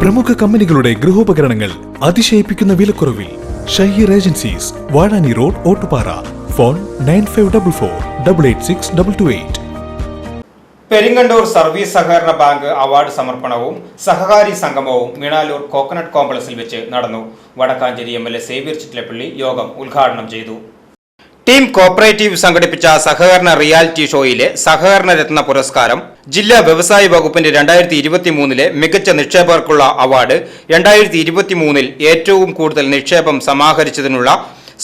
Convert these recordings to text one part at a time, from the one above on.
പ്രമുഖ കമ്പനികളുടെ ഗൃഹോപകരണങ്ങൾ അതിശയിപ്പിക്കുന്ന വിലക്കുറവിൽ Shaheer agencies Vazhani road Ottupara. Phone nine five double four double eight six double two eight. Peringandoor service സഹകരണ ബാങ്ക് അവാർഡ് സമർപ്പണവും സഹകാരി സംഗമവും മീണാലൂർ കോക്കനട്ട് കോംപ്ലക്സിൽ വെച്ച് നടന്നു. Vadakkanchery M L A Xavier Chittilappally യോഗം ഉദ്ഘാടനം ചെയ്തു. ടീം കോപ്പറേറ്റീവ് സംഘടിപ്പിച്ച സഹകരണ റിയാലിറ്റി ഷോയിലെ സഹകരണ രത്ന പുരസ്കാരം ജില്ലാ വ്യവസായ വകുപ്പിന്റെ രണ്ടായിരത്തി ഇരുപത്തി മൂന്നിലെ മികച്ച നിക്ഷേപകർക്കുള്ള അവാർഡ് രണ്ടായിരത്തി ഇരുപത്തി മൂന്നിൽ ഏറ്റവും കൂടുതൽ നിക്ഷേപം സമാഹരിച്ചതിനുള്ള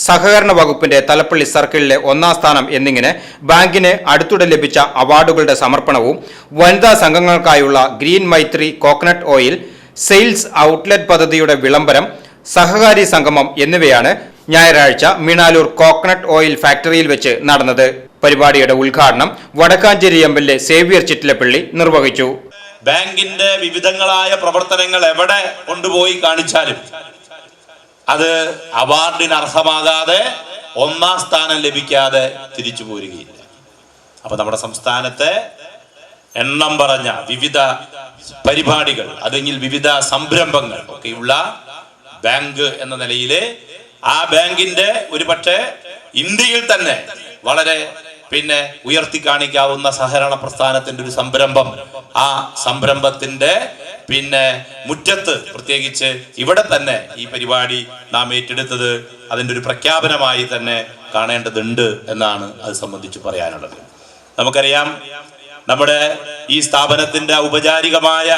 സഹകരണ വകുപ്പിന്റെ തലപ്പള്ളി സർക്കിളിലെ ഒന്നാം സ്ഥാനം എന്നിങ്ങനെ ബാങ്കിന് അടുത്തിടെ ലഭിച്ച അവാർഡുകളുടെ സമർപ്പണവും വനിതാ സംഘങ്ങൾക്കായുള്ള green Maithri coconut oil sales outlet പദ്ധതിയുടെ വിളംബരം സഹകാരി സംഗമം എന്നിവയാണ് ഞായറാഴ്ച മീണാലൂർ കോക്കനട്ട് ഓയിൽ ഫാക്ടറിയിൽ വെച്ച് നടന്നത്. പരിപാടിയുടെ ഉദ്ഘാടനം Vadakkanchery M L A Xavier Chittilappally നിർവഹിച്ചു. ബാങ്കിന്റെ വിവിധങ്ങളായ പ്രവർത്തനങ്ങൾ എവിടെ കൊണ്ടുപോയി കാണിച്ചാലും അത് അവാർഡിന് അർഹമാകാതെ ഒന്നാം സ്ഥാനം ലഭിക്കാതെ തിരിച്ചു പോരുകയില്ല. അപ്പൊ നമ്മുടെ സംസ്ഥാനത്തെ എണ്ണം പറഞ്ഞ വിവിധ പരിപാടികൾ അല്ലെങ്കിൽ വിവിധ സംരംഭങ്ങൾ ഒക്കെയുള്ള ബാങ്ക് എന്ന നിലയിൽ ആ ബാങ്കിന്റെ ഒരു പക്ഷേ ഇന്ത്യയിൽ തന്നെ വളരെ പിന്നെ ഉയർത്തി കാണിക്കാവുന്ന സഹകരണ പ്രസ്ഥാനത്തിന്റെ ഒരു സംരംഭം. ആ സംരംഭത്തിന്റെ പിന്നെ മുറ്റത്ത് പ്രത്യേകിച്ച് ഇവിടെ തന്നെ ഈ പരിപാടി നാം ഏറ്റെടുത്തത് അതിന്റെ ഒരു പ്രഖ്യാപനമായി തന്നെ കാണേണ്ടതുണ്ട് എന്നാണ് അത് സംബന്ധിച്ച് പറയാനുള്ളത്. നമുക്കറിയാം നമ്മുടെ ഈ സ്ഥാപനത്തിന്റെ ഔപചാരികമായ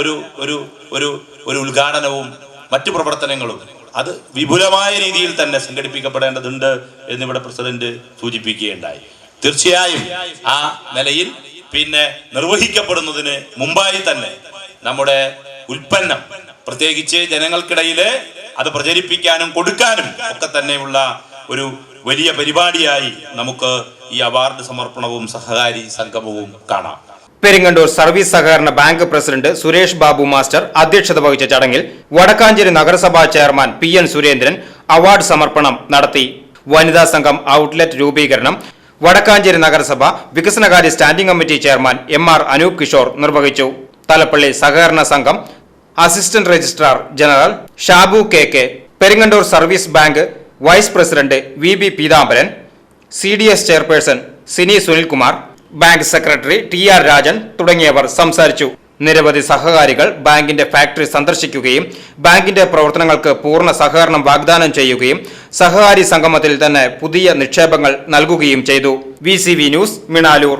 ഒരു ഒരു ഒരു ഒരു ഉദ്ഘാടനവും മറ്റു പ്രവർത്തനങ്ങളും അത് വിപുലമായ രീതിയിൽ തന്നെ സംഘടിപ്പിക്കപ്പെടേണ്ടതുണ്ട് എന്നിവിടെ പ്രസിഡന്റ് സൂചിപ്പിക്കുകയുണ്ടായി. തീർച്ചയായും ആ നിലയിൽ പിന്നെ നിർവഹിക്കപ്പെടുന്നതിന് മുമ്പായി തന്നെ നമ്മുടെ ഉൽപ്പന്നം പ്രത്യേകിച്ച് ജനങ്ങൾക്കിടയിൽ അത് പ്രചരിപ്പിക്കാനും കൊടുക്കാനും ഒക്കെ തന്നെയുള്ള ഒരു വലിയ പരിപാടിയായി നമുക്ക് ഈ അവാർഡ് സമർപ്പണവും സഹകാരി സംഗമവും കാണാം. പെരിങ്ങണ്ടൂർ സർവീസ് സഹകരണ bank president Suresh Babu master അധ്യക്ഷത വഹിച്ച ചടങ്ങിൽ വടക്കാഞ്ചേരി നഗരസഭാ chairman P N Surendran award സമർപ്പണം നടത്തി. വനിതാ സംഘം ഔട്ട്ലെറ്റ് രൂപീകരണം വടക്കാഞ്ചേരി നഗരസഭ വികസനകാര്യ standing committee chairman M R Anoop Kishore നിർവഹിച്ചു. തലപ്പള്ളി സഹകരണ സംഘം assistant registrar general Shabu K K Peringandoor service bank vice president V B Peethambaran C D S chairperson Sini Sunilkumar bank secretary T R Rajan തുടങ്ങിയവർ സംസാരിച്ചു. നിരവധി സഹകാരികൾ ബാങ്കിന്റെ factory സന്ദർശിക്കുകയും ബാങ്കിന്റെ പ്രവർത്തനങ്ങൾക്ക് പൂർണ സഹകരണം വാഗ്ദാനം ചെയ്യുകയും സഹകാരി സംഗമത്തിൽ തന്നെ പുതിയ നിക്ഷേപങ്ങൾ നൽകുകയും ചെയ്തു. V news Minalur.